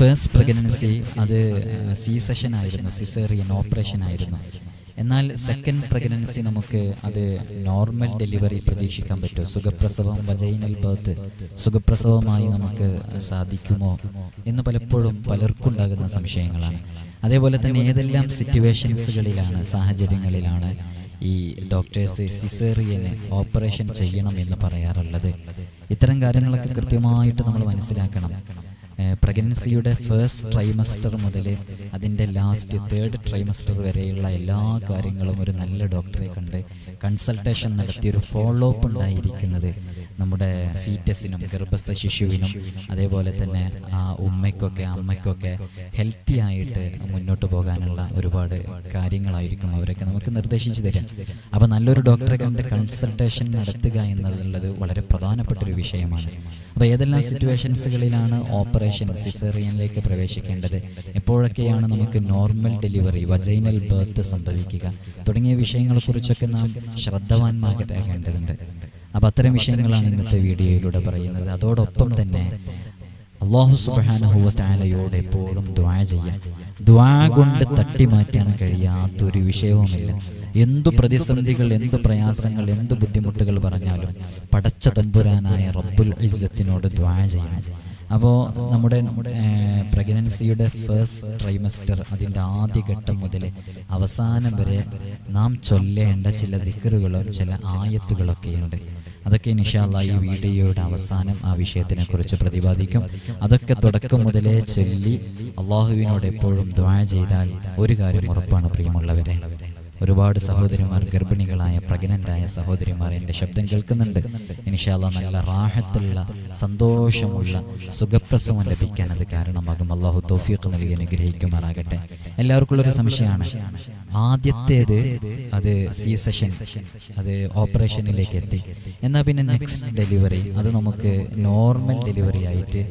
First pregnancy അത് C section ആയിരുന്നു caesarean operation ആയിരുന്നു. എന്നാൽ സെക്കൻഡ് പ്രഗ്നൻസി നമുക്ക് അത് നോർമൽ ഡെലിവറി പ്രതീക്ഷിക്കാൻ പറ്റുമോ സുഖപ്രസവം വജൈനൽ ബർത്ത് സുഖപ്രസവമായി നമുക്ക് സാധിക്കുമോ എന്ന് പലപ്പോഴും പലർക്കുണ്ടാകുന്ന സംശയങ്ങളാണ്. അതേപോലെ തന്നെ ഏതെല്ലാം സിറ്റുവേഷൻസുകളിലാണ് സാഹചര്യങ്ങളിലാണ് ഈ ഡോക്ടേഴ്സ് സിസേറിയന് ഓപ്പറേഷൻ ചെയ്യണം എന്ന് പറയാറുള്ളത്. ഇത്തരം കാര്യങ്ങളൊക്കെ കൃത്യമായിട്ട് നമ്മൾ മനസ്സിലാക്കണം. പ്രഗ്നൻസിയുടെ ഫസ്റ്റ് ട്രൈമസ്റ്റർ മുതൽ അതിന്റെ ലാസ്റ്റ് തേർഡ് ട്രൈമസ്റ്റർ വരെയുള്ള എല്ലാ കാര്യങ്ങളും ഒരു നല്ല ഡോക്ടറെ കണ്ട് കൺസൾട്ടേഷൻ നടത്തി ഒരു ഫോളോ അപ്പ് ഉണ്ടായിരിക്കുന്നത്. നമ്മുടെ ഫീറ്റസിനും ഗർഭസ്ഥ ശിശുവിനും അതേപോലെ തന്നെ ആ ഉമ്മയ്ക്കൊക്കെ അമ്മയ്ക്കൊക്കെ ഹെൽത്തി ആയിട്ട് മുന്നോട്ട് പോകാനുള്ള ഒരുപാട് കാര്യങ്ങളായിരിക്കും അവരൊക്കെ നമുക്ക് നിർദ്ദേശിച്ചു തരാം. അപ്പോൾ നല്ലൊരു ഡോക്ടറെ കണ്ട് കൺസൾട്ടേഷൻ നടത്തുക എന്നുള്ളത് വളരെ പ്രധാനപ്പെട്ട ഒരു വിഷയമാണ്. അപ്പോൾ ഏതെല്ലാം സിറ്റുവേഷൻസുകളിലാണ് ഓപ്പറേഷൻ സിസേറിയനിലേക്ക് പ്രവേശിക്കേണ്ടത്? എപ്പോഴൊക്കെയാണ് നമുക്ക് നോർമൽ ഡെലിവറി വജൈനൽ ബർത്ത് സംഭവിക്കുക? തുടങ്ങിയ വിഷയങ്ങളെക്കുറിച്ചൊക്കെ നാം ശ്രദ്ധവാന്മാരാകേണ്ടതുണ്ട്. അപ്പം അത്തരം വിഷയങ്ങളാണ് ഇന്നത്തെ വീഡിയോയിലൂടെ പറയുന്നത്. അതോടൊപ്പം തന്നെ അള്ളാഹു സുബാനഹുവത്താലയോട് എപ്പോഴും ദ്വാ ചെയ്യാം. ദ്വാ കൊണ്ട് തട്ടിമാറ്റാൻ കഴിയാത്തൊരു വിഷയവുമില്ല. എന്തു പ്രതിസന്ധികൾ എന്തു പ്രയാസങ്ങൾ എന്തു ബുദ്ധിമുട്ടുകൾ പറഞ്ഞാലും പടച്ച തമ്പുരാനായ റബ്ബുൽ ഇസ്സത്തിനോട് ദ്വാ ചെയ്യണം. അപ്പോൾ നമ്മുടെ പ്രഗ്നൻസിയുടെ ഫസ്റ്റ് ട്രൈമസ്റ്റർ അതിന്റെ ആദ്യഘട്ടം മുതൽ അവസാനം വരെ നാം ചൊല്ലേണ്ട ചില ദിക്കറുകളും ചില ആയത്തുകളൊക്കെയുണ്ട് അതൊക്കെ നിഷാല്ല ഈ വീഡിയോയുടെ അവസാനം ആ വിഷയത്തിനെ കുറിച്ച് പ്രതിപാദിക്കും. അതൊക്കെ തുടക്കം മുതലേ ചൊല്ലി അള്ളാഹുവിനോട് എപ്പോഴും ദ്വാ ചെയ്താൽ ഒരു കാര്യം ഉറപ്പാണ് പ്രിയമുള്ളവരെ. ഒരുപാട് സഹോദരിമാർ ഗർഭിണികളായ പ്രഗ്നന്റായ സഹോദരിമാർ എന്റെ ശബ്ദം കേൾക്കുന്നുണ്ട്. ഇനിഷാല്ല നല്ല റാഹത്തുള്ള സന്തോഷമുള്ള സുഖപ്രസവം ലഭിക്കാൻ അത് കാരണമാകും. അള്ളാഹു തോഫിയൊക്കെ നൽകി അനുഗ്രഹിക്കുമാറാകട്ടെ. എല്ലാവർക്കും ഉള്ളൊരു സംശയമാണ്. ആദ്യത്തേത് അത് സി സെഷൻ അത് ഓപ്പറേഷനിലേക്ക് എത്തി. എന്നാൽ പിന്നെ നെക്സ്റ്റ് ഡെലിവറി? അത് നമുക്ക് നോർമൽ ഡെലിവറി ആയിട്ട്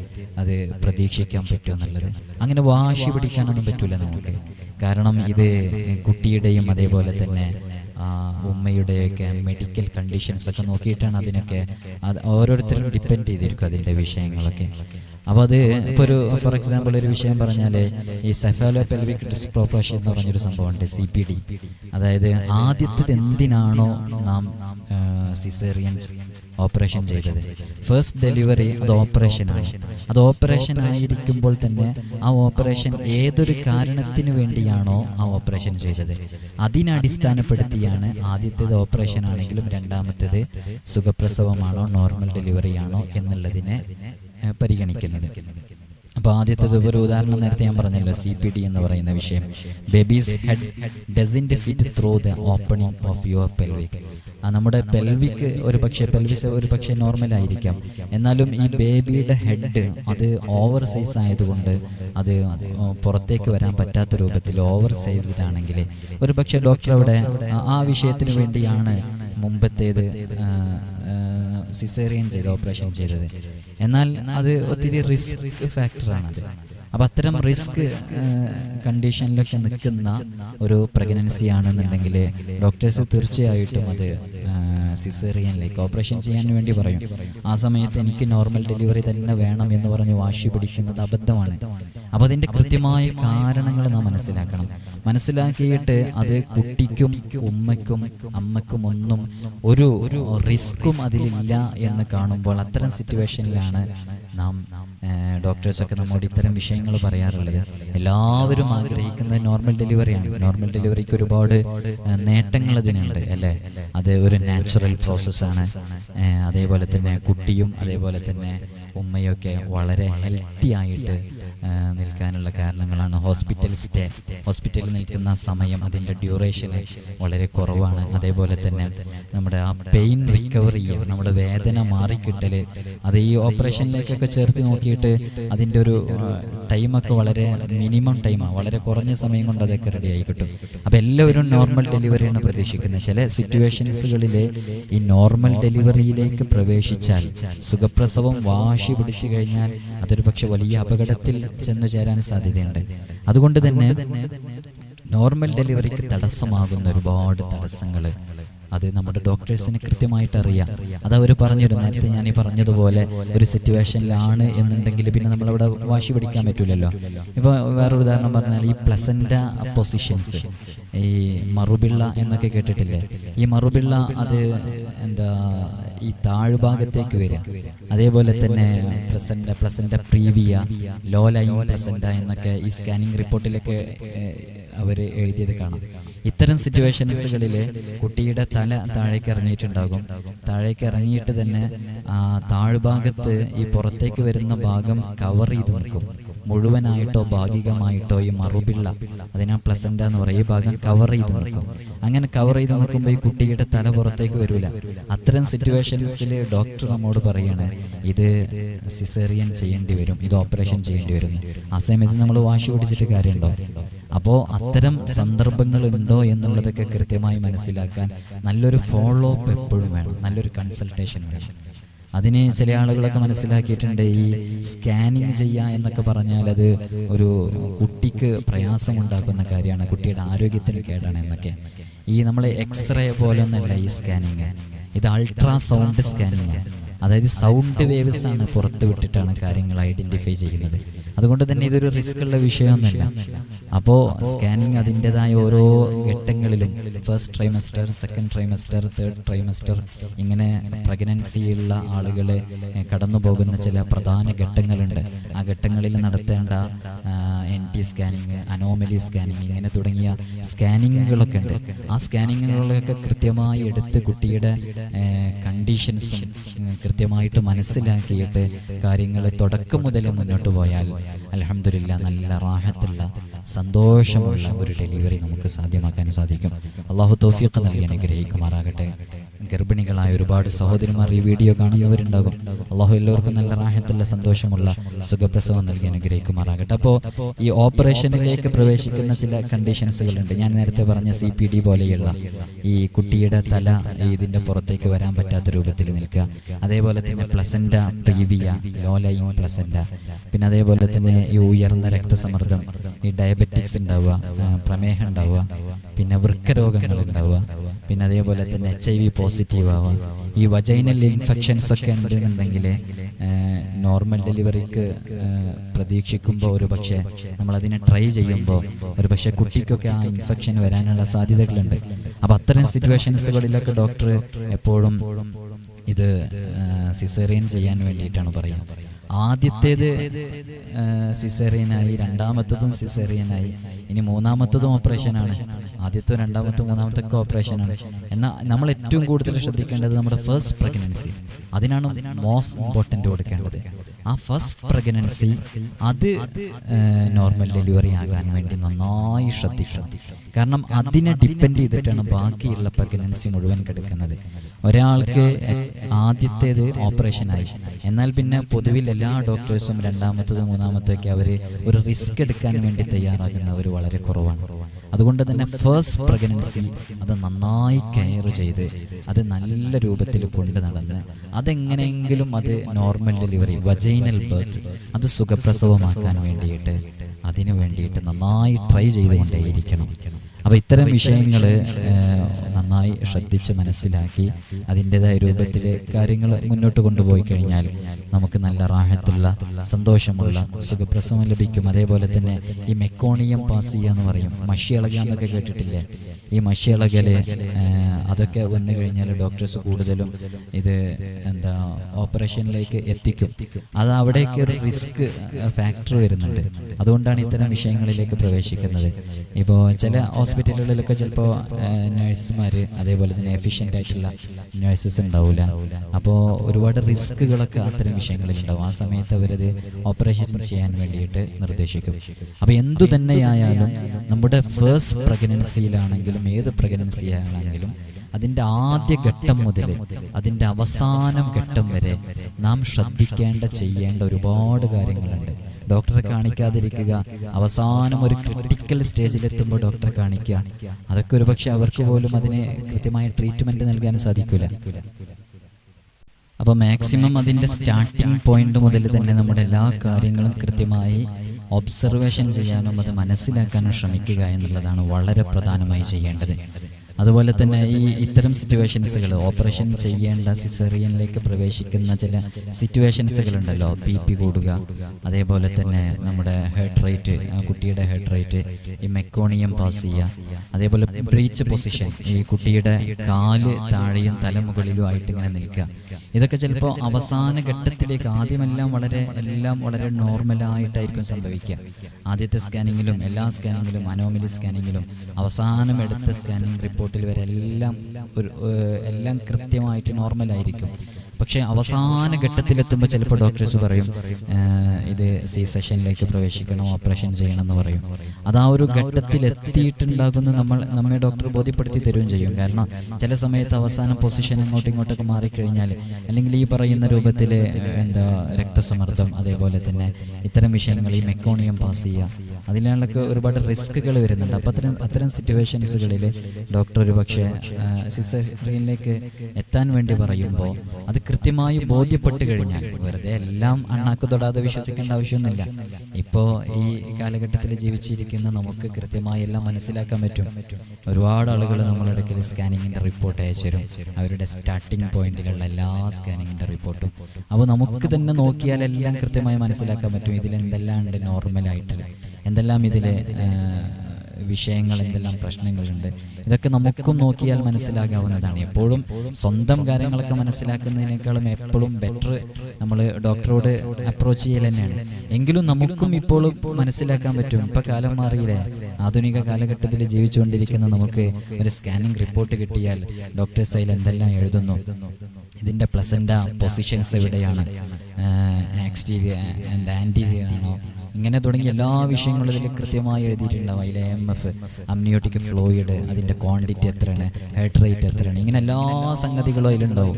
അത് പ്രതീക്ഷിക്കാൻ പറ്റുമെന്നുള്ളത് അങ്ങനെ വാശി പിടിക്കാനൊന്നും പറ്റില്ല നമുക്ക്. കാരണം ഇത് കുട്ടിയുടെയും അതേപോലെ തന്നെ ഉമ്മയുടെയൊക്കെ മെഡിക്കൽ കണ്ടീഷൻസ് ഒക്കെ നോക്കിയിട്ടാണ് അതിനൊക്കെ അത് ഓരോരുത്തരും ഡിപ്പെൻഡ് ചെയ്തിരിക്കും അതിന്റെ വിഷയങ്ങളൊക്കെ. അപ്പോൾ അത് ഇപ്പോൾ ഒരു ഫോർ എക്സാമ്പിൾ ഒരു വിഷയം പറഞ്ഞാൽ ഈ സെഫാലോ പെൽവിക് ഡിസ്പ്രോപ്രഷൻ എന്ന് പറഞ്ഞൊരു സംഭവമുണ്ട് സി പി ഡി അതായത് ആദ്യത്തെ എന്തിനാണോ നാം സിസേറിയൻ ഓപ്പറേഷൻ ചെയ്തത്. ഫസ്റ്റ് ഡെലിവറി അത് ഓപ്പറേഷനാണ് അത് ഓപ്പറേഷൻ ആയിരിക്കുമ്പോൾ തന്നെ ആ ഓപ്പറേഷൻ ഏതൊരു കാരണത്തിന് വേണ്ടിയാണോ ആ ഓപ്പറേഷൻ ചെയ്തത്. അതിനടിസ്ഥാനപ്പെടുത്തിയാണ് ആദ്യത്തേത് ഓപ്പറേഷൻ ആണെങ്കിലും രണ്ടാമത്തേത് സുഖപ്രസവമാണോ നോർമൽ ഡെലിവറി ആണോ എന്നുള്ളതിനെ പരിഗണിക്കുന്നത്. അപ്പോൾ ആദ്യത്തേത് ഒരു ഉദാഹരണം നേരത്തെ ഞാൻ പറഞ്ഞല്ലോ സി പി ഡി എന്ന് പറയുന്ന വിഷയം. Baby's head doesn't fit through the opening of your pelvic ആ നമ്മുടെ പെൽവിക്ക് ഒരു പക്ഷേ പെൽവിസ് ഒരു പക്ഷേ നോർമൽ ആയിരിക്കാം. എന്നാലും ഈ ബേബിയുടെ ഹെഡ് അത് ഓവർ സൈസ് ആയതുകൊണ്ട് അത് പുറത്തേക്ക് വരാൻ പറ്റാത്ത രൂപത്തിൽ ഓവർ സൈസ്ഡ് ആണെങ്കിൽ ഒരു പക്ഷേ ഡോക്ടർ അവിടെ ആ വിഷയത്തിന് വേണ്ടിയാണ് മുമ്പത്തേത് സിസേറിയൻ ചെയ്ത് ഓപ്പറേഷൻ ചെയ്തത്. എന്നാൽ അത് ഒത്തിരി റിസ്ക് ഫാക്ടറാണത് അപ്പം അത്തരം റിസ്ക് കണ്ടീഷനിലൊക്കെ നിൽക്കുന്ന ഒരു പ്രഗ്നൻസി ആണെന്നുണ്ടെങ്കിൽ ഡോക്ടേഴ്സ് തീർച്ചയായിട്ടും അത് സിസേറിയനിലേക്ക് ഓപ്പറേഷൻ ചെയ്യാൻ വേണ്ടി പറയും. ആ സമയത്ത് എനിക്ക് നോർമൽ ഡെലിവറി തന്നെ വേണം എന്ന് പറഞ്ഞ് വാശി പിടിക്കുന്നത് അബദ്ധമാണ്. അപ്പോൾ അതിന്റെ കൃത്യമായ കാരണങ്ങൾ നാം മനസ്സിലാക്കണം. മനസ്സിലാക്കിയിട്ട് അത് കുട്ടിക്കും ഉമ്മയ്ക്കും അമ്മയ്ക്കും ഒന്നും ഒരു റിസ്ക്കും അതിലില്ല എന്ന് കാണുമ്പോൾ അത്തരം സിറ്റുവേഷനിലാണ് നാം ഡോക്ടേഴ്സൊക്കെ നമ്മോട് ഇത്തരം വിഷയങ്ങൾ പറയാറുള്ളത്. എല്ലാവരും ആഗ്രഹിക്കുന്നത് നോർമൽ ഡെലിവറിയാണ്. നോർമൽ ഡെലിവറിക്ക് ഒരുപാട് നേട്ടങ്ങൾ അതിനുണ്ട് അല്ലേ? അത് ഒരു നാച്ചുറൽ പ്രോസസ്സാണ്. അതേപോലെ തന്നെ കുട്ടിയും അതേപോലെ തന്നെ ഉമ്മയൊക്കെ വളരെ ഹെൽത്തി ആയിട്ട് നിൽക്കാനുള്ള കാരണങ്ങളാണ്. ഹോസ്പിറ്റൽ സ്റ്റേ ഹോസ്പിറ്റലിൽ നിൽക്കുന്ന സമയം അതിന്റെ ഡ്യൂറേഷൻ വളരെ കുറവാണ്. അതേപോലെ തന്നെ നമ്മുടെ ആ പെയിൻ റിക്കവറി നമ്മുടെ വേദന മാറിക്കിട്ടൽ അത് ഈ ഓപ്പറേഷനിലേക്കൊക്കെ ചേർത്ത് നോക്കിയിട്ട് അതിന്റെ ഒരു ടൈമൊക്കെ വളരെ മിനിമം ടൈമാണ് വളരെ കുറഞ്ഞ സമയം കൊണ്ട് അതൊക്കെ റെഡി ആയി കിട്ടും. അപ്പോൾ എല്ലാവരും നോർമൽ ഡെലിവറിയാണ് പ്രതീക്ഷിക്കുന്നത്. ചില സിറ്റുവേഷൻസുകളിൽ ഈ നോർമൽ ഡെലിവറിയിലേക്ക് പ്രവേശിച്ചാൽ സുഖപ്രസവം വാശി പിടിച്ചു കഴിഞ്ഞാൽ അതൊരു പക്ഷെ വലിയ അപകടത്തിൽ ചെന്നു ചേരാൻ സാധ്യതയുണ്ട്. അതുകൊണ്ട് തന്നെ നോർമൽ ഡെലിവറിക്ക് തടസ്സമാകുന്ന ഒരുപാട് തടസ്സങ്ങൾ അത് നമ്മുടെ ഡോക്ടേഴ്സിന് കൃത്യമായിട്ട് അറിയാം. അത് അവർ പറഞ്ഞിരുന്നു നേരത്തെ ഞാൻ ഈ പറഞ്ഞതുപോലെ ഒരു സിറ്റുവേഷനിലാണ് എന്നുണ്ടെങ്കിൽ പിന്നെ നമ്മളവിടെ വാശി പിടിക്കാൻ പറ്റൂലല്ലോ. ഇപ്പോൾ വേറൊരു ഉദാഹരണം പറഞ്ഞാൽ ഈ പ്ലസന്റ പൊസിഷൻസ് ഈ മറുപിള്ള എന്നൊക്കെ കേട്ടിട്ടില്ലേ? ഈ മറുപിള്ള അത് എന്താ ഈ താഴ്ഭാഗത്തേക്ക് വരിക. അതേപോലെ തന്നെ placenta placenta previa low lying എന്നൊക്കെ ഈ സ്കാനിങ് റിപ്പോർട്ടിലൊക്കെ അവർ എഴുതിയത് കാണാം. ഇത്തരം സിറ്റുവേഷൻസുകളിൽ കുട്ടിയുടെ തല താഴേക്ക് ഇറങ്ങിയിട്ടുണ്ടാകും. താഴേക്ക് ഇറങ്ങിയിട്ട് തന്നെ താഴ്ഭാഗത്ത് ഈ പുറത്തേക്ക് വരുന്ന ഭാഗം കവർ ചെയ്ത് നിൽക്കും. മുഴുവനായിട്ടോ ഭാഗികമായിട്ടോ ഈ മറുപിള്ള അതിനാ പ്ലസന്റ എന്ന് പറയും ഈ ഭാഗം കവർ ചെയ്ത് നിൽക്കും. അങ്ങനെ കവർ ചെയ്ത് നിൽക്കുമ്പോൾ ഈ കുട്ടിയുടെ തല പുറത്തേക്ക് വരില്ല അത്തരം സിറ്റുവേഷൻസിൽ ഡോക്ടർ നമ്മോട് പറയാണ് ഇത് സിസേറിയൻ ചെയ്യേണ്ടി വരും ഇത് ഓപ്പറേഷൻ ചെയ്യേണ്ടി വരും ആ സമയത്ത് നമ്മൾ വാശി പിടിച്ചിട്ട് കാര്യമുണ്ടോ? അപ്പോൾ അത്തരം സന്ദർഭങ്ങൾ ഉണ്ടോ എന്നുള്ളതൊക്കെ കൃത്യമായി മനസ്സിലാക്കാൻ നല്ലൊരു ഫോളോ അപ്പ് എപ്പോഴും വേണം നല്ലൊരു കൺസൾട്ടേഷൻ വേണം. അതിന് ചില ആളുകളൊക്കെ മനസ്സിലാക്കിയിട്ടുണ്ട് ഈ സ്കാനിങ് ചെയ്യുക എന്നൊക്കെ പറഞ്ഞാൽ അത് ഒരു കുട്ടിക്ക് പ്രയാസമുണ്ടാക്കുന്ന കാര്യമാണ് കുട്ടിയുടെ ആരോഗ്യത്തിന് കേടാണ് എന്നൊക്കെ. ഈ നമ്മൾ എക്സ്റേ പോലെ ഒന്നല്ല ഈ സ്കാനിങ് ഇത് അൾട്രാ അൾട്രാസൗണ്ട് സ്കാനിങ് അതായത് സൗണ്ട് വേവ്സ് ആണ് പുറത്ത് വിട്ടിട്ടാണ് കാര്യങ്ങൾ ഐഡന്റിഫൈ ചെയ്യുന്നത്. അതുകൊണ്ട് തന്നെ ഇതൊരു റിസ്ക് ഉള്ള വിഷയമൊന്നുമല്ല. അപ്പോൾ സ്കാനിങ് അതിന്റെതായ ഓരോ ഘട്ടങ്ങളിലും first trimester second trimester third trimester ഇങ്ങനെ പ്രഗ്നൻസിയുള്ള ആളുകളെ കടന്നു പോകുന്ന ചില പ്രധാന ഘട്ടങ്ങളുണ്ട്. ആ ഘട്ടങ്ങളിൽ നടത്തേണ്ട N T scanning anomaly scanning ഇങ്ങനെ തുടങ്ങിയ സ്കാനിങ്ങുകളൊക്കെ ഉണ്ട്. ആ സ്കാനിങ്ങുകളൊക്കെ കൃത്യമായി എടുത്ത് കുട്ടിയുടെ കണ്ടീഷൻസും കൃത്യമായിട്ട് മനസ്സിലാക്കിയിട്ട് കാര്യങ്ങൾ തുടക്കം മുതൽ മുന്നോട്ട് പോയാൽ അലഹമില്ല നല്ല റാഹത്തുള്ള സന്തോഷമുള്ള ഒരു ഡെലിവറി നമുക്ക് സാധ്യമാക്കാൻ സാധിക്കും. അള്ളാഹു തോഫിയൊക്കെ നൽകി അനുഗ്രഹിക്കുമാറാകട്ടെ. ഗർഭിണികളായ ഒരുപാട് സഹോദരിമാർ ഈ വീഡിയോ കാണുന്നവരുണ്ടാകും. അള്ളാഹു എല്ലാവർക്കും നല്ല റാഹത്തുള്ള സന്തോഷമുള്ള സുഖപ്രസവം നൽകി അനുഗ്രഹിക്കുമാറാകട്ടെ. അപ്പോൾ ഈ ഓപ്പറേഷനിലേക്ക് പ്രവേശിക്കുന്ന ചില കണ്ടീഷൻസുകളുണ്ട്. ഞാൻ നേരത്തെ പറഞ്ഞ സി പി ഡി പോലെയുള്ള ഈ കുട്ടിയുടെ തല ഇതിന്റെ പുറത്തേക്ക് വരാൻ പറ്റാത്ത രൂപത്തിൽ നിൽക്കുക. അതേപോലെ തന്നെ പ്ലസന്റ പ്രീവിയ ലോലൈൻ പ്ലസന്റ പിന്നെ അതേപോലെ തന്നെ ഈ ഉയർന്ന രക്തസമ്മർദ്ദം ഈ ഡയബറ്റിക്സ് ഉണ്ടാവുക പ്രമേഹം ഉണ്ടാവുക പിന്നെ വൃക്കരോഗങ്ങൾ ഉണ്ടാവുക പിന്നെ അതേപോലെ തന്നെ എച്ച് ഐ വി ആവുക ഈ വജൈനൽ ഇൻഫെക്ഷൻസ് ഒക്കെ ഉണ്ടെന്നുണ്ടെങ്കിൽ നോർമൽ ഡെലിവറിക്ക് പ്രതീക്ഷിക്കുമ്പോൾ ഒരു പക്ഷേ നമ്മളതിനെ ട്രൈ ചെയ്യുമ്പോൾ ഒരു പക്ഷേ കുട്ടിക്കൊക്കെ ആ ഇൻഫെക്ഷൻ വരാനുള്ള സാധ്യതകളുണ്ട്. അപ്പം അത്തരം സിറ്റുവേഷൻസുകളിലൊക്കെ ഡോക്ടർ എപ്പോഴും ഇത് സിസേറിയൻ ചെയ്യാൻ വേണ്ടിയിട്ടാണ് പറയുന്നത്. ആദ്യത്തേത് സിസേറിയനായി രണ്ടാമത്തതും സിസേറിയനായി ഇനി മൂന്നാമത്തതും ഓപ്പറേഷനാണ്. ആദ്യത്തെ രണ്ടാമത്തെ മൂന്നാമത്തെ ഒക്കെ ഓപ്പറേഷനാണ് എന്നാൽ നമ്മൾ ഏറ്റവും കൂടുതൽ ശ്രദ്ധിക്കേണ്ടത് നമ്മുടെ ഫസ്റ്റ് പ്രഗ്നൻസി അതിനാണ് മോസ്റ്റ് ഇമ്പോർട്ടന്റ് കൊടുക്കേണ്ടത്. ആ ഫസ്റ്റ് പ്രഗ്നൻസി അത് നോർമൽ ഡെലിവറി ആകാൻ വേണ്ടി നന്നായി ശ്രദ്ധിക്കണം. കാരണം അതിനെ ഡിപ്പെൻഡ് ചെയ്തിട്ടാണ് ബാക്കിയുള്ള പ്രഗ്നൻസി മുഴുവൻ കിടക്കുന്നത്. ഒരാൾക്ക് ആദ്യത്തേത് ഓപ്പറേഷനായി എന്നാൽ പിന്നെ പൊതുവിൽ എല്ലാ ഡോക്ടേഴ്സും രണ്ടാമത്തതും മൂന്നാമത്തും ഒക്കെ അവർ ഒരു റിസ്ക് എടുക്കാൻ വേണ്ടി തയ്യാറാകുന്നവർ വളരെ കുറവാണ്. അതുകൊണ്ട് തന്നെ ഫസ്റ്റ് പ്രഗ്നൻസി അത് നന്നായി കെയർ ചെയ്ത് അത് നല്ല രൂപത്തിൽ കൊണ്ടു നടന്ന് അതെങ്ങനെയെങ്കിലും അത് നോർമൽ ഡെലിവറി വജൈനൽ ബർത്ത് അത് സുഖപ്രസവമാക്കാൻ വേണ്ടിയിട്ട് അതിനു വേണ്ടിയിട്ട് നന്നായി ട്രൈ ചെയ്തുകൊണ്ടേയിരിക്കണം. അപ്പോൾ ഇത്തരം വിഷയങ്ങൾ നന്നായി ശ്രദ്ധിച്ച് മനസ്സിലാക്കി അതിന്റെതായ രൂപത്തിൽ കാര്യങ്ങൾ മുന്നോട്ട് കൊണ്ടുപോയി കഴിഞ്ഞാൽ നമുക്ക് നല്ല റാഹത്തുള്ള സന്തോഷമുള്ള സുഖപ്രസവം ലഭിക്കും. അതേപോലെ തന്നെ ഈ മെക്കോണിയം പാസ് ചെയ്യുക എന്ന് പറയും മഷി ഇളകുക എന്നൊക്കെ കേട്ടിട്ടില്ലേ? ഈ മഷി ഇളകൽ അതൊക്കെ വന്നു കഴിഞ്ഞാൽ ഡോക്ടേഴ്സ് കൂടുതലും ഇത് എന്താ ഓപ്പറേഷനിലേക്ക് എത്തിക്കും. അത് അവിടേക്ക് ഒരു റിസ്ക് ഫാക്ടർ വരുന്നുണ്ട്. അതുകൊണ്ടാണ് ഇത്തരം വിഷയങ്ങളിലേക്ക് പ്രവേശിക്കുന്നത്. ഇപ്പോൾ ചില ഹോസ്പിറ്റലുകളിലൊക്കെ ചിലപ്പോൾ നഴ്സുമാർ അതേപോലെ തന്നെ എഫിഷ്യന്റ് ആയിട്ടുള്ള നഴ്സസ് ഉണ്ടാവില്ല അപ്പോൾ ഒരുപാട് റിസ്കുകളൊക്കെ അത്തരം വിഷയങ്ങളിൽ ഉണ്ടാവും ആ സമയത്ത് അവരത് ഓപ്പറേഷൻ ചെയ്യാൻ വേണ്ടിയിട്ട് നിർദ്ദേശിക്കും. അപ്പോൾ എന്തു തന്നെയായാലും നമ്മുടെ ഫേസ്റ്റ് പ്രഗ്നൻസിയിലാണെങ്കിലും ഏത് പ്രഗ്നൻസിയാണെങ്കിലും അതിന്റെ ആദ്യ ഘട്ടം മുതൽ അതിന്റെ അവസാനം ഘട്ടം വരെ നാം ശ്രദ്ധിക്കേണ്ട ചെയ്യേണ്ട ഒരുപാട് കാര്യങ്ങളുണ്ട്. ഡോക്ടറെ കാണിക്കാതിരിക്കുക. അവസാനം ഒരു ക്രിട്ടിക്കൽ സ്റ്റേജിലെത്തുമ്പോൾ ഡോക്ടറെ കാണിക്കുക. അതൊക്കെ ഒരു പക്ഷെ അവർക്ക് പോലും അതിന് കൃത്യമായ ട്രീറ്റ്മെന്റ് നൽകാൻ സാധിക്കില്ല അപ്പോൾ മാക്സിമം അതിന്റെ സ്റ്റാർട്ടിംഗ് പോയിന്റ് മുതൽ തന്നെ നമ്മുടെ എല്ലാ കാര്യങ്ങളും കൃത്യമായി ഒബ്സർവേഷൻ ചെയ്യാനും അത് മനസ്സിലാക്കാനും ശ്രമിക്കുക എന്നുള്ളതാണ് വളരെ പ്രധാനമായി ചെയ്യേണ്ടത്. അതുപോലെ തന്നെ ഈ ഇത്തരം സിറ്റുവേഷൻസുകൾ ഓപ്പറേഷൻ ചെയ്യേണ്ട സിസേറിയനിലേക്ക് പ്രവേശിക്കുന്ന ചില സിറ്റുവേഷൻസുകൾ ഉണ്ടല്ലോ ബി പി കൂടുക അതേപോലെ തന്നെ നമ്മുടെ ഹെഡ് റേറ്റ് കുട്ടിയുടെ ഹെഡ് റേറ്റ് ഈ മെക്കോണിയം പാസ് ചെയ്യുക അതേപോലെ ബ്രീച്ച് പൊസിഷൻ ഈ കുട്ടിയുടെ കാൽ താഴെയും തലമുകളിലും ആയിട്ട് ഇങ്ങനെ നിൽക്കുക. ഇതൊക്കെ ചിലപ്പോൾ അവസാന ഘട്ടത്തിലേക്ക് ആദ്യമെല്ലാം വളരെ എല്ലാം വളരെ നോർമലായിട്ടായിരിക്കും സംഭവിക്കുക. ആദ്യത്തെ സ്കാനിങ്ങിലും എല്ലാ സ്കാനിങ്ങിലും അനോമലി സ്കാനിങ്ങിലും അവസാനം എടുത്ത സ്കാനിങ് റിപ്പോർട്ടിൽ വരെ എല്ലാം ഒരു എല്ലാം കൃത്യമായിട്ട് നോർമലായിരിക്കും പക്ഷേ അവസാന ഘട്ടത്തിലെത്തുമ്പോൾ ചിലപ്പോൾ ഡോക്ടേഴ്സ് പറയും "ഏഹ്, ഇത് സി സെഷനിലേക്ക് പ്രവേശിക്കണം ഓപ്പറേഷൻ ചെയ്യണം എന്ന് പറയും. അത് ആ ഒരു ഘട്ടത്തിലെത്തിയിട്ടുണ്ടാകുന്ന നമ്മൾ നമ്മെ ഡോക്ടർ ബോധ്യപ്പെടുത്തി തരുകയും ചെയ്യും. കാരണം ചില സമയത്ത് അവസാനം പൊസിഷൻ അങ്ങോട്ടും ഇങ്ങോട്ടൊക്കെ മാറിക്കഴിഞ്ഞാൽ അല്ലെങ്കിൽ ഈ പറയുന്ന രൂപത്തിൽ എന്താ രക്തസമ്മർദ്ദം അതേപോലെ തന്നെ ഇത്തരം വിഷയങ്ങൾ ഈ മെക്കോണിയം പാസ് ചെയ്യുക അതിനുള്ളൊക്കെ ഒരുപാട് റിസ്കുകൾ വരുന്നുണ്ട്. അപ്പം അത്തരം അത്തരം സിറ്റുവേഷൻസുകളിൽ ഡോക്ടർ ഒരു പക്ഷേ സിസറിയനിലേക്ക് എത്താൻ വേണ്ടി പറയുമ്പോൾ അത് കൃത്യമായി ബോധ്യപ്പെട്ട് കഴിഞ്ഞാൽ വെറുതെ എല്ലാം അണ്ണാക്ക് തൊടാതെ വിശ്വസിക്കേണ്ട ആവശ്യമൊന്നുമില്ല. ഇപ്പോ ഈ കാലഘട്ടത്തിൽ ജീവിച്ചിരിക്കുന്ന നമുക്ക് കൃത്യമായി എല്ലാം മനസ്സിലാക്കാൻ പറ്റും. ഒരുപാട് ആളുകൾ നമ്മുടെ ഇടയ്ക്കിൽ സ്കാനിങ്ങിന്റെ റിപ്പോർട്ട് അയച്ചു തരും. അവരുടെ സ്റ്റാർട്ടിംഗ് പോയിന്റിലുള്ള എല്ലാ സ്കാനിങ്ങിന്റെ റിപ്പോർട്ടും അപ്പോൾ നമുക്ക് തന്നെ നോക്കിയാൽ എല്ലാം കൃത്യമായി മനസ്സിലാക്കാൻ പറ്റും. ഇതിൽ എന്തെല്ലാം ഉണ്ട് നോർമൽ നോർമലായിട്ട് എന്തെല്ലാം ഇതിൽ വിഷയങ്ങൾ എന്തെല്ലാം പ്രശ്നങ്ങളുണ്ട്? ഇതൊക്കെ നമുക്കും നോക്കിയാൽ മനസ്സിലാകാവുന്നതാണ്. എപ്പോഴും സ്വന്തം കാര്യങ്ങളൊക്കെ മനസ്സിലാക്കുന്നതിനേക്കാളും എപ്പോഴും ബെറ്റർ നമ്മൾ ഡോക്ടറോട് അപ്രോച്ച് ചെയ്യൽ തന്നെയാണ്. എങ്കിലും നമുക്കും ഇപ്പോഴും മനസ്സിലാക്കാൻ പറ്റും. ഇപ്പം കാലം മാറിയില്ലേ? ആധുനിക കാലഘട്ടത്തിൽ ജീവിച്ചുകൊണ്ടിരിക്കുന്ന നമുക്ക് ഒരു സ്കാനിങ് റിപ്പോർട്ട് കിട്ടിയാൽ ഡോക്ടേഴ്സ് അതിൽ എന്തെല്ലാം എഴുതുന്നു? ഇതിന്റെ പ്ലസന്റ പൊസിഷൻസ് എവിടെയാണ്? ആക്സ്റ്റീരിയർ ആൻഡ് ആന്റീരിയർ ആണോ? ഇങ്ങനെ തുടങ്ങി എല്ലാ വിഷയങ്ങളും ഇതിൽ കൃത്യമായി എഴുതിയിട്ടുണ്ടാവും. അതിലെ എം എഫ് അമ്നിയോട്ടിക് ഫ്ലോയിഡ് അതിന്റെ ക്വാണ്ടിറ്റി എത്രയാണ് ഹെഡ് റേറ്റ് എത്രയാണ് ഇങ്ങനെ എല്ലാ സംഗതികളും അതിലുണ്ടാവും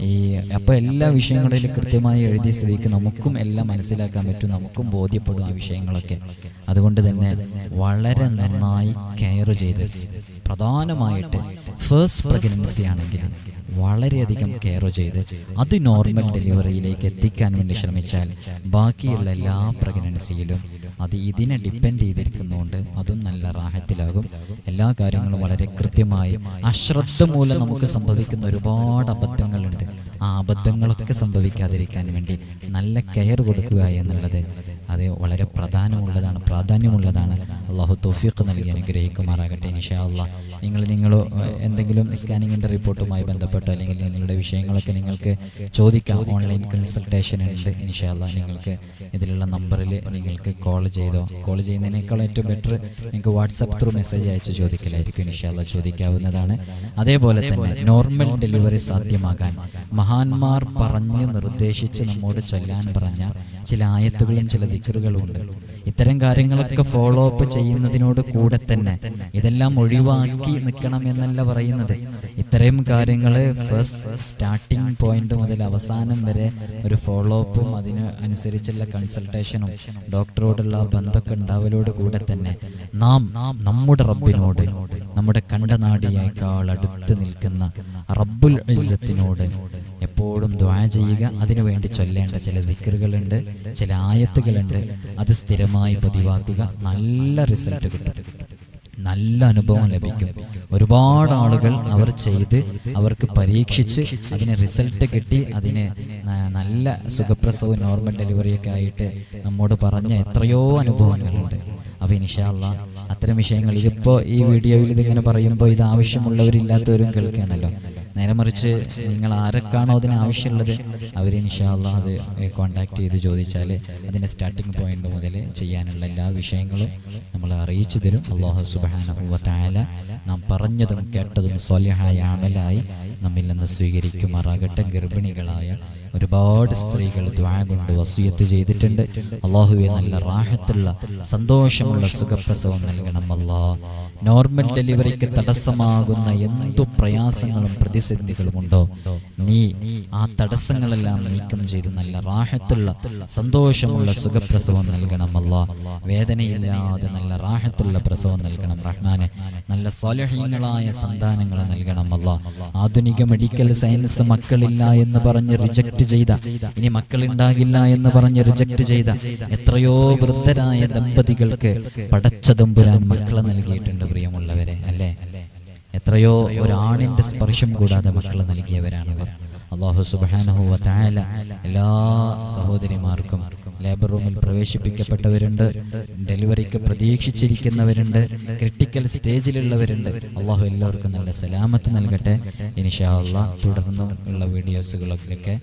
ഈ അപ്പോൾ എല്ലാ വിഷയങ്ങളും ഇതിൽ കൃത്യമായി എഴുതിയ സ്ഥിതിക്ക് നമുക്കും എല്ലാം മനസ്സിലാക്കാൻ പറ്റും നമുക്കും ബോധ്യപ്പെടും ആ വിഷയങ്ങളൊക്കെ. അതുകൊണ്ട് തന്നെ വളരെ നന്നായി കെയർ ചെയ്ത് പ്രധാനമായിട്ട് ഫേസ്റ്റ് പ്രഗ്നൻസി ആണെങ്കിൽ വളരെയധികം കെയർ ചെയ്ത് അത് നോർമൽ ഡെലിവറിയിലേക്ക് എത്തിക്കാൻ വേണ്ടി ശ്രമിച്ചാൽ ബാക്കിയുള്ള എല്ലാ പ്രഗ്നൻസിയിലും അത് ഇതിനെ ഡിപ്പെൻഡ് ചെയ്തിരിക്കുന്നതുകൊണ്ട് അതും നല്ല റാഹത്തിലാകും. എല്ലാ കാര്യങ്ങളും വളരെ കൃത്യമായി അശ്രദ്ധ മൂലം നമുക്ക് സംഭവിക്കുന്ന ഒരുപാട് അബദ്ധങ്ങളുണ്ട്. ആ അബദ്ധങ്ങളൊക്കെ സംഭവിക്കാതിരിക്കാൻ വേണ്ടി നല്ല കെയർ കൊടുക്കുക എന്നുള്ളത് അത് വളരെ പ്രധാനമുള്ളതാണ് പ്രാധാന്യമുള്ളതാണ്. അള്ളാഹു തൗഫീഖ് നൽകി അനുഗ്രഹിക്കുമാറാകട്ടെ ഇൻഷാ അള്ളാ നിങ്ങൾ നിങ്ങൾ എന്തെങ്കിലും സ്കാനിങ്ങിന്റെ റിപ്പോർട്ടുമായി ബന്ധപ്പെട്ട് അല്ലെങ്കിൽ നിങ്ങളുടെ വിഷയങ്ങളൊക്കെ നിങ്ങൾക്ക് ചോദിക്കാം. ഓൺലൈൻ കൺസൾട്ടേഷൻ ഉണ്ട് ഇൻഷാ അള്ളാ നിങ്ങൾക്ക് ഇതിലുള്ള നമ്പറിൽ നിങ്ങൾക്ക് കോൾ ചെയ്തോ. കോൾ ചെയ്യുന്നതിനേക്കാൾ ഏറ്റവും ബെറ്റർ നിങ്ങൾക്ക് വാട്സപ്പ് ത്രൂ മെസ്സേജ് അയച്ച് ചോദിക്കലായിരിക്കും ഇൻഷാ അള്ളാ ചോദിക്കാവുന്നതാണ്. അതേപോലെ തന്നെ നോർമൽ ഡെലിവറി സാധ്യമാകാൻ. മഹാന്മാർ പറഞ്ഞ് നിർദ്ദേശിച്ച് നമ്മോട് ചൊല്ലാൻ പറഞ്ഞ ചില ആയത്തുകളും ചില ദിക്കറുകളും ഇത്തരം കാര്യങ്ങളൊക്കെ ഫോളോ അപ്പ് ചെയ്യുന്നതിനോട് കൂടെ തന്നെ ഇതെല്ലാം ഒഴിവാക്കി നിൽക്കണം എന്നല്ല പറയുന്നത്. ഇത്തരം കാര്യങ്ങൾ ഫസ്റ്റ് സ്റ്റാർട്ടിംഗ് പോയിന്റ് മുതൽ അവസാനം വരെ ഒരു ഫോളോ അപ്പും അതിന് അനുസരിച്ചുള്ള കൺസൾട്ടേഷനും ഡോക്ടറോടുള്ള ബന്ധമൊക്കെ ഉണ്ടാവലോട് കൂടെ തന്നെ നാം നമ്മുടെ റബ്ബിനോട് നമ്മുടെ കണ്ടനാടിയേക്കാൾ അടുത്ത് നിൽക്കുന്ന റബ്ബുൽ ഇസ്സത്തിനോട് എപ്പോഴും ദ്വാ ചെയ്യുക. അതിനുവേണ്ടി ചൊല്ലേണ്ട ചില ദിക്കറുകളുണ്ട് ചില ആയത്തുകളുണ്ട്. അത് സ്ഥിരമായി പതിവാക്കുക. നല്ല റിസൾട്ട് കിട്ടും. നല്ല അനുഭവം ലഭിക്കും. ഒരുപാട് ആളുകൾ അവർ ചെയ്ത് അവർക്ക് പരീക്ഷിച്ച് അതിന് റിസൾട്ട് കിട്ടി അതിന് നല്ല സുഖപ്രസവവും നോർമൽ ഡെലിവറിയൊക്കെ ആയിട്ട് നമ്മോട് പറഞ്ഞ എത്രയോ അനുഭവങ്ങളുണ്ട്. അപ്പോൾ ഇനിഷാല്ല അത്തരം വിഷയങ്ങൾ ഇതിപ്പോൾ ഈ വീഡിയോയിൽ ഇതിങ്ങനെ പറയുമ്പോൾ ഇത് ആവശ്യമുള്ളവരില്ലാത്തവരും കേൾക്കുകയാണല്ലോ. നേരെ മറിച്ച് നിങ്ങൾ ആരൊക്കെയാണോ അതിന് ആവശ്യമുള്ളത് അവർ നിഷാള്ള അത് കോണ്ടാക്ട് ചെയ്ത് ചോദിച്ചാൽ അതിന്റെ സ്റ്റാർട്ടിംഗ് പോയിന്റ് മുതൽ ചെയ്യാനുള്ള എല്ലാ വിഷയങ്ങളും നമ്മൾ അറിയിച്ചു തരും. അള്ളാഹു സുബാനുഭവത്തായ നാം പറഞ്ഞതും കേട്ടതും സ്വല്യഹായ അമലായി നമ്മിൽ നിന്ന് സ്വീകരിക്കുമാറാകട്ടെ ഗർഭിണികളായ ഒരുപാട് സ്ത്രീകൾ ദ്വാ കൊണ്ട് വസൂയത്ത് ചെയ്തിട്ടുണ്ട്. അള്ളാഹുവെ നല്ല റാഹത്തുള്ള സന്തോഷമുള്ള സുഖപ്രസവം നൽകണം അല്ലാ നോർമൽ ഡെലിവറിക്ക് തടസ്സമാകുന്ന എന്തു പ്രയാസങ്ങളും പ്രതിസന്ധികളും ഉണ്ടോ നീ ആ തടസ്സങ്ങളെല്ലാം നീക്കം ചെയ്ത് നല്ല റാഹത്തുള്ള സന്തോഷമുള്ള സുഖപ്രസവം നൽകണം അല്ലാ. വേദനയില്ലാതെ നല്ല റാഹത്തുള്ള പ്രസവം നൽകണം റഹ്മാനെ. നല്ല സ്വലഹീങ്ങളായ സന്താനങ്ങൾ നൽകണം അല്ലാ. ആധുനിക മെഡിക്കൽ സയൻസ് മക്കളില്ല എന്ന് പറഞ്ഞ് റിജക്ട് ചെയ്ത ഇനി മക്കളുണ്ടാകില്ല എന്ന് പറഞ്ഞ് റിജക്ട് ചെയ്ത എത്രയോ വൃദ്ധരായ ദമ്പതികൾക്ക് പടച്ച തമ്പുരാൻ മക്കളെ നൽകിയിട്ടുണ്ട് പ്രിയമുള്ളവരെ അല്ലേ? എത്രയോ ഒരാണിന്റെ സ്പർശം കൂടാതെ മക്കളെ നൽകിയവരാണവർ. അള്ളാഹു സുബാനഹു തായാല എല്ലാ സഹോദരിമാർക്കും ലേബർ റൂമിൽ പ്രവേശിപ്പിക്കപ്പെട്ടവരുണ്ട് ഡെലിവറിക്ക് പ്രതീക്ഷിച്ചിരിക്കുന്നവരുണ്ട് ക്രിട്ടിക്കൽ സ്റ്റേജിലുള്ളവരുണ്ട് അള്ളാഹു എല്ലാവർക്കും നല്ല സലാമത്ത് നൽകട്ടെ. ഇനിഷാ അള്ളാഹ് തുടർന്നും ഉള്ള വീഡിയോസുകളൊക്കെ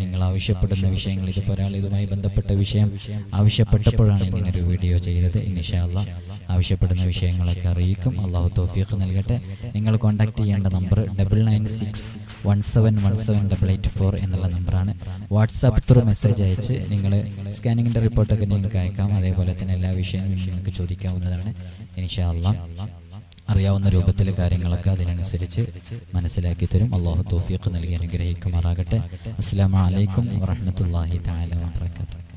നിങ്ങൾ ആവശ്യപ്പെടുന്ന വിഷയങ്ങൾ ഇതിപ്പോൾ ഒരാൾ ഇതുമായി ബന്ധപ്പെട്ട വിഷയം ആവശ്യപ്പെട്ടപ്പോഴാണ് ഇങ്ങനൊരു വീഡിയോ ചെയ്തത്. ഇനിഷാ അള്ളാഹ് ആവശ്യപ്പെടുന്ന വിഷയങ്ങളൊക്കെ അറിയിക്കും. അള്ളാഹു തോഫീഖ് നൽകട്ടെ. നിങ്ങൾ കോൺടാക്ട് ചെയ്യേണ്ട number double nine six one seven one seven double eight four എന്നുള്ള നമ്പറാണ്. വാട്സാപ്പ് ത്രൂ മെസ്സേജ് അയച്ച് നിങ്ങൾ സ്കാനിങ്ങിന്റെ റിപ്പോർട്ടൊക്കെ നിങ്ങൾക്ക് അയക്കാം. അതേപോലെ തന്നെ എല്ലാ വിഷയങ്ങളും നിങ്ങൾക്ക് ചോദിക്കാവുന്നതാണ്. അള്ളാഹ് അറിയാവുന്ന രൂപത്തിൽ കാര്യങ്ങളൊക്കെ അതിനനുസരിച്ച് മനസ്സിലാക്കി തരും. അള്ളാഹു തോഫിയൊക്കെ നൽകി അനുഗ്രഹിക്കുമാറാകട്ടെ. അസ്സാം വലൈക്കും വറഹമത്തല്ലാഹി താല വാബർക്കാത്തു